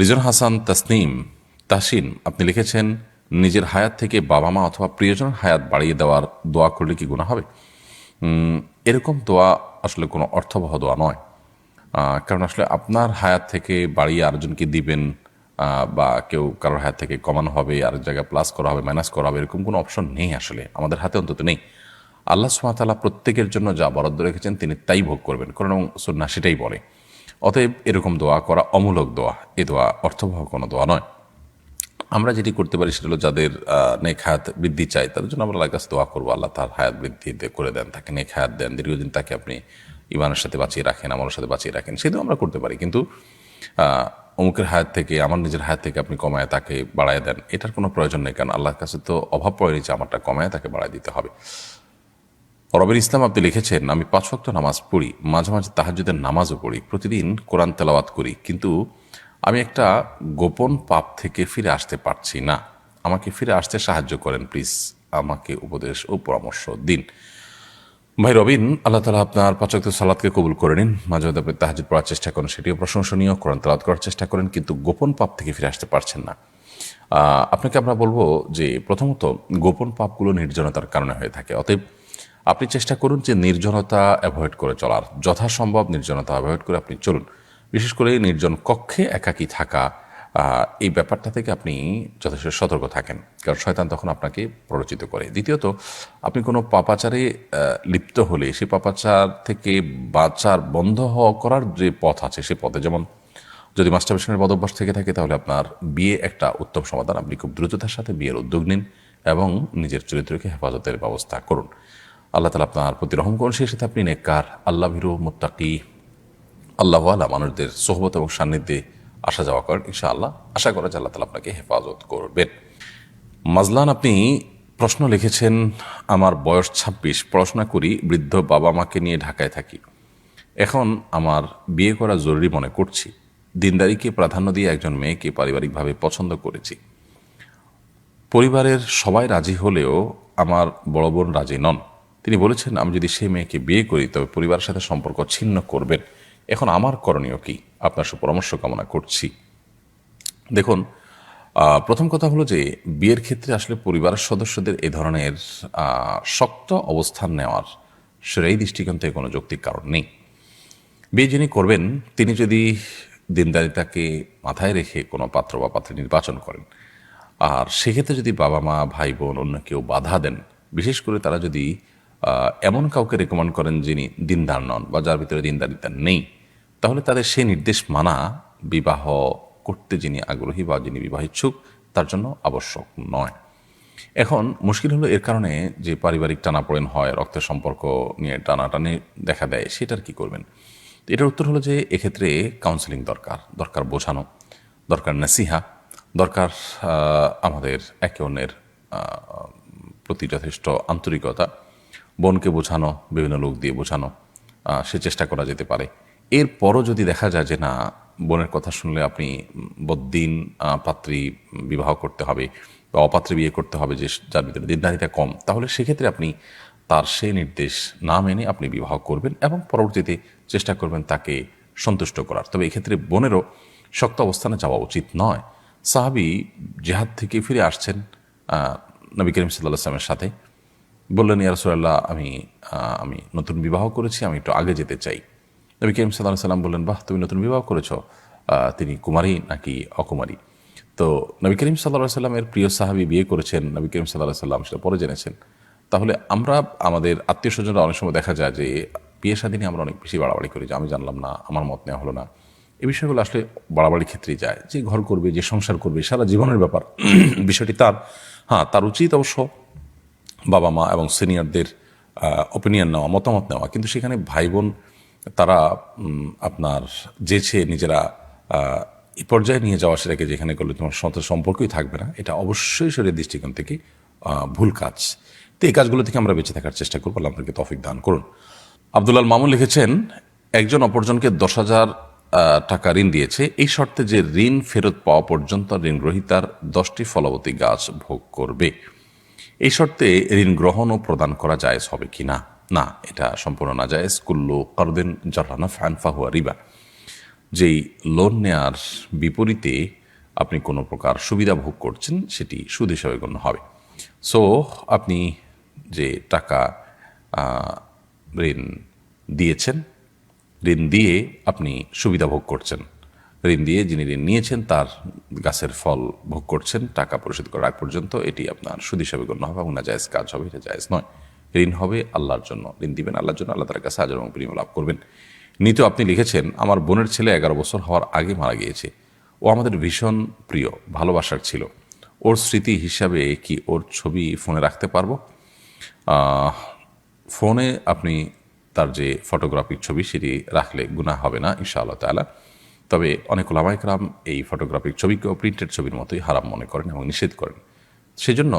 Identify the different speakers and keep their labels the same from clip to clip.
Speaker 1: Reason Hasan Tasnim Tasin আপনি লিখেছেন, নিজের হায়াত থেকে বাবা মা অথবা প্রিয়জনের হায়াত বাড়িয়ে দেওয়ার দোয়া করলে কি গুণা হবে? এরকম দোয়া আসলে কোনো অর্থবহ দোয়া নয়। কারণ আসলে আপনার হায়াত থেকে বাড়িয়ে আরেকজনকে দিবেন বা কেউ কারোর হায়াত থেকে কমানো হবে আর জায়গায় প্লাস করা হবে মাইনাস করা হবে, এরকম কোনো অপশন নেই আসলে, আমাদের হাতে অন্তত নেই। আল্লাহ সুমাতালা প্রত্যেকের জন্য যা বরাদ্দ রেখেছেন তিনি তাই ভোগ করবেন, কারণ সুন্না সেটাই বলে। অতএব এরকম দোয়া করা অমূলক দোয়া। এ দোয়া অর্থবহ কোনো দোয়া নয়। আমরা যেটি করতে পারি সেটা হলো যাদের নেক হায়াত বৃদ্ধি চাই তাদের জন্য আমরা আল্লাহর কাছে দোয়া করব। আল্লাহ তার হায়াত বৃদ্ধি করে দেন, তাকে নেক হায়াত দেন। দীর্ঘদিন তাকে আপনি ইমানের সাথে বাঁচিয়ে রাখেন আমার সাথে বাঁচিয়ে রাখেন। সেটাও আমরা করতে পারি। কিন্তু অমুকের হায়াত থেকে, আমার নিজের হায়াত থেকে আপনি কমায় তাকে বাড়ায় দেন, এটার কোনো প্রয়োজন নেই। কারণ আল্লাহর কাছে তো অভাব পড়েনি যে আমারটা কমায় তাকে বাড়ায় দিতে হবে। রবির ইসলাম আপনি লিখেছেন, আমি পাঁচ ওয়াক্ত নামাজ পড়ি, মাঝে মাঝে তাহাজুদের নামাজও পড়ি, প্রতিদিন কোরআন তেলাওয়াত করি, কিন্তু আমি একটা গোপন পাপ থেকে ফিরে আসতে পারছি না। আমাকে ফিরে আসতে সাহায্য করেন, প্লিজ আমাকে উপদেশ ও পরামর্শ দিন। ভাই রবিন, আল্লাহ তালা আপনার পাচক সালাদকে কবুল করে নিন। মাঝে মাঝে আপনি তাহাজুদ পড়ার চেষ্টা করেন, সেটিও প্রশংসনীয়, কোরআন তেলাওয়াত করার চেষ্টা করেন, কিন্তু গোপন পাপ থেকে ফিরে আসতে পারছেন না। আপনাকে আমরা বলব যে প্রথমত গোপন পাপগুলো নির্জনতার কারণে হয়ে থাকে, অতএব আপনি চেষ্টা করুন যে নির্জনতা অ্যাভয়েড করে চলার। যথাসম্ভব নির্জনতা অ্যাভয়েড করে আপনি চলুন। বিশেষ করে নির্জন কক্ষে একাকী থাকা এই ব্যাপারটা থেকে আপনি যথেষ্ট সতর্ক থাকেন। কারণ শয়তান তখন আপনাকে প্ররোচিত করে। দ্বিতীয়ত, আপনি কোনো পাপাচারে লিপ্ত হলে সেই পাপাচার থেকে বাঁচার, বন্ধ হওয়া করার যে পথ আছে, সে পথে যেমন যদি মাস্টারবেশনের বদভ্যাস থেকে থাকে, তাহলে আপনার বিয়ে একটা উত্তম সমাধান। আপনি খুব দ্রুততার সাথে বিয়ের উদ্যোগ নিন এবং নিজের চরিত্রকে হেফাজতের ব্যবস্থা করুন। আল্লাহ তালা আপনার প্রতি রহম করুন। সেই সাথে আপনি নেককার আল্লাহ ভিরু মুত্তাকি আল্লাহওয়ালা মানুষদের সোহবত এবং সান্নিধ্যে আসা যাওয়া করেন ইনশাআল্লাহ। আশা করা যে আল্লাহ তালা আপনাকে হেফাজত করবেন। মাজলান, আপনি প্রশ্ন লিখেছেন, আমার বয়স ছাব্বিশ, পড়াশোনা করি, বৃদ্ধ বাবা মাকে নিয়ে ঢাকায় থাকি। এখন আমার বিয়ে করা জরুরি মনে করছি। দিনদারিকে প্রাধান্য দিয়ে একজন মেয়েকে পারিবারিকভাবে পছন্দ করেছি। পরিবারের সবাই রাজি হলেও আমার বড় বোন রাজি নন। তিনি বলেছেন, আমি যদি সেই মেয়েকে বিয়ে করি, তবে পরিবারের সাথে সম্পর্ক ছিন্ন করবেন। এখন আমার করণীয় কি? আপনার সুপরামর্শ কামনা করছি। দেখুন প্রথম কথা হলো যে, বিয়ের ক্ষেত্রে আসলে পরিবারের সদস্যদের এ ধরনের শক্ত অবস্থান নেওয়ার সেই দৃষ্টিকোণ থেকে কোনো যৌক্তিক কারণ নেই। বিয়ে যিনি করবেন, তিনি যদি দিনদারিতাকে মাথায় রেখে কোনো পাত্র বা পাত্র নির্বাচন করেন, আর সেক্ষেত্রে যদি বাবা মা ভাই বোন অন্য কেউ বাধা দেন, বিশেষ করে তারা যদি এমন কাউকে রেকমেন্ড করেন যিনি দিনদার নন বা যার ভিতরে দিনদারিতা নেই, তাহলে তাদের সেই নির্দেশ মানা বিবাহ করতে যিনি আগ্রহী বা যিনি বিবাহ ইচ্ছুক, তার জন্য আবশ্যক নয়। এখন মুশকিল হলো এর কারণে যে পারিবারিক টানাপোড়েন হয়, রক্তের সম্পর্ক নিয়ে টানাটানি দেখা দেয়, সেটার কি করবেন? এটার উত্তর হলো যে এক্ষেত্রে কাউন্সেলিং দরকার দরকার বোঝানো, দরকার নাসিহা, দরকার আমাদের একে অন্যের প্রতি যথেষ্ট আন্তরিকতা বোনকে বোঝানো, বিভিন্ন লোক দিয়ে বোঝানো সে চেষ্টা করা যেতে পারে। এরপরও যদি দেখা যায় যে না, বোনের কথা শুনলে আপনি বদ্দিন পাত্রী বিবাহ করতে হবে বা অপাত্রে বিয়ে করতে হবে যে যার ভিতরে দিনদারিতা কম, তাহলে সেক্ষেত্রে আপনি তার সেই নির্দেশ না মেনে আপনি বিবাহ করবেন এবং পরবর্তীতে চেষ্টা করবেন তাকে সন্তুষ্ট করার। তবে এক্ষেত্রে বোনেরও শক্ত অবস্থানে যাওয়া উচিত নয়। সাহাবি জেহাদ থেকে ফিরে আসছেন নবী করিম সাল্লাহ আসলামের সাথে। বললেন ইয়ারসোল্লাহ আমি আমি নতুন বিবাহ করেছি, আমি একটু আগে যেতে চাই। নবী করিম সাল্লাহ সাল্লাম বললেন, বাহ, তুমি নতুন বিবাহ করেছ। তিনি কুমারী নাকি অকুমারী? তো নবী করিম সাল্লাহ সাল্লামের প্রিয় সাহাবি বিয়ে করেছেন, নবী করিম সাল্লাহ সাল্লাম সেটা পরে জেনেছেন। তাহলে আমরা, আমাদের আত্মীয় স্বজনরা অনেক সময় দেখা যায় যে, বিয়ে নিয়ে আমরা অনেক বেশি বাড়াবাড়ি করি যে, আমি জানলাম না, আমার মত নেওয়া হলো না। এই বিষয়গুলো আসলে বাড়াবাড়ির ক্ষেত্রেই যায়। যে ঘর করবে, যে সংসার করবে, সারা জীবনের ব্যাপার। বিষয়টি তার হ্যাঁ তার উচিত অবশ্য বাবা মা এবং সিনিয়রদের ওপিনিয়ন নেওয়া, মতামত নেওয়া। কিন্তু সেখানে ভাই বোন তারা আপনার যেছে নিজেরা এই পর্যায়ে নিয়ে যাওয়া সেটাকে যেখানে করলে তোমার সাথে সম্পর্কই থাকবে না, এটা অবশ্যই শরীরের দৃষ্টিকোণ থেকে ভুল কাজ। তো এই কাজগুলো থেকে আমরা বেঁচে থাকার চেষ্টা করব আপনাকে তফিক দান করুন। আব্দুল্লাল মামুন লিখেছেন, একজন অপরজনকে দশ হাজার টাকা ঋণ দিয়েছে, এই শর্তে যে ঋণ ফেরত পাওয়া পর্যন্ত ঋণ গ্রহীতার দশটি ফলবতী গাছ ভোগ করবে। এই শর্তে ঋণ গ্রহণ ও প্রদান করা জায়েজ হবে কি না? না, এটা সম্পূর্ণ না জায়েজ। কুল্লু করদিন জারানা ফ্যান ফাহুয়া রিবা। যেই লোন নেয়ার বিপরীতে আপনি কোনো প্রকার সুবিধা ভোগ করছেন, সেটি সুদ হিসাবে গণ্য হবে। সো, আপনি যে টাকা ঋণ দিয়েছেন, ঋণ দিয়ে আপনি সুবিধা ভোগ করছেন ঋণ দিয়ে যিনি ঋণ নিয়েছেন, তার গাছের ফল ভোগ করছেন, টাকা পরিশোধ করার আগ পর্যন্ত এটি আপনার সুদ হিসাবে গণ্য হবে এবং না জায়েজ কাজ হবে, এটা জায়েজ নয়। ঋণ হবে আল্লাহর জন্য, ঋণ দিবেন আল্লাহর জন্য, আল্লাহ তার কাছে হাজার এবং প্রিয় লাভ করবেন। নিত আপনি লিখেছেন, আমার বোনের ছেলে এগারো বছর হওয়ার আগে মারা গিয়েছে। ও আমাদের ভীষণ প্রিয়, ভালোবাসার ছিল। ওর স্মৃতি হিসাবে কি ওর ছবি ফোনে রাখতে পারব? ফোনে আপনি তার যে ফটোগ্রাফির ছবি, সেটি রাখলে গুনাহ হবে না, ইনশাআল্লাহ তাআলা। তবে অনেক ওলামাইকরাম এই ফটোগ্রাফিক ছবিকেও প্রিন্টেড ছবির মতোই হারাম মনে করেন এবং নিষেধ করেন। সেজন্য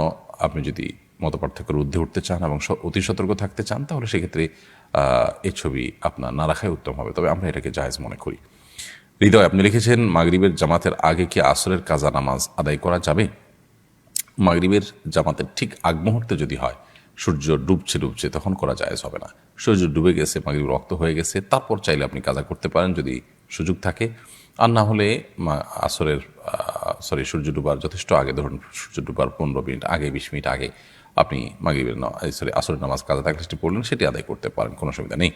Speaker 1: আপনি যদি মতপার্থক্যের ঊর্ধ্বে উঠতে চান এবং অতি সতর্ক থাকতে চান, তাহলে সেক্ষেত্রে এই ছবি আপনার না রাখাই উত্তম হবে। তবে আমরা এটাকে জায়েজ মনে করি। হৃদয়, আপনি লিখেছেন, মাগরিবের জামাতের আগে কি আসরের কাজা নামাজ আদায় করা যাবে? মাগরিবের জামাতের ঠিক আগ মুহূর্তে যদি হয়, সূর্য ডুবছে ডুবছে, তখন করা জায়েজ হবে না। সূর্য ডুবে গেছে, মাগরিব রক্ত হয়ে গেছে, তারপর চাইলে আপনি কাজা করতে পারেন। যদি সুযোগ থাকে। আর না হলে আসরের সরি সূর্য ডুবার যথেষ্ট আগে, ধরুন সূর্য ডুবার পনেরো মিনিট আগে, বিশ মিনিট আগে আপনি মাগিবের সরি আসরের নামাজ কাজে থাকলে সেটি পড়লেন, সেটি আদায় করতে পারেন, কোনো সুবিধা নেই।